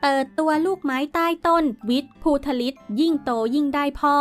เปิดตัวลูกไม้ใต้ต้น วิทย์ภูทลิตยิ่งโตยิ่งได้พ่อ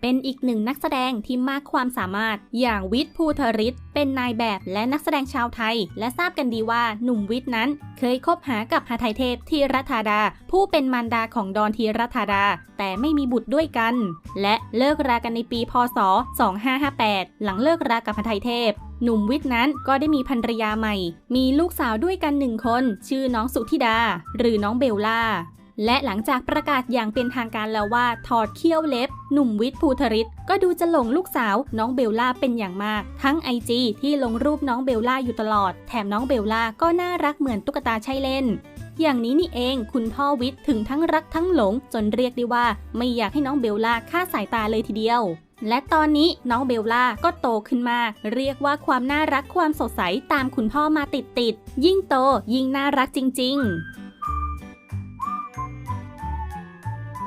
เป็นอีกหนึ่งนักแสดงที่มากความสามารถ อย่างวิทย์ภูทริศเป็นนายแบบและนักแสดงชาวไทย และทราบกันดีว่าหนุ่มวิทย์นั้น เคยคบหากับหาไทยเทพธีรธาดา ผู้เป็นมารดาของดอนธีรธาดา แต่ไม่มีบุตรด้วยกัน และเลิกรากันในปีพศ 2558 หลังเลิกรากับหาไทยเทพหนุ่มวิทย์นั้นก็ได้มีภรรยาใหม่ มีลูกสาวด้วยกันหนึ่งคน ชื่อน้องสุธิดา หรือน้องเบลล่า และหลังจากประกาศอย่างเป็นทางการแล้วว่าถอดเขี้ยวเล็บ หนุ่มวิทย์ภูทริศก็ดูจะหลงลูกสาวน้องเบลล่าเป็นอย่างมาก ทั้งไอจีที่ลงรูปน้องเบลล่าอยู่ตลอด แถมน้องเบลล่าก็น่ารักเหมือนตุ๊กตาใช่เล่นอย่างนี้นี่เองคุณพ่อวิทย์ถึงทั้งรักทั้งหลง จนเรียกได้ว่าไม่อยากให้น้องเบลล่าค่าสายตาเลยทีเดียว และตอนนี้น้องเบลล่าก็โตขึ้นมาก เรียกว่าความน่ารักความสดใสตามคุณพ่อมาติดติดๆยิ่งโตยิ่งน่ารักจริง ๆ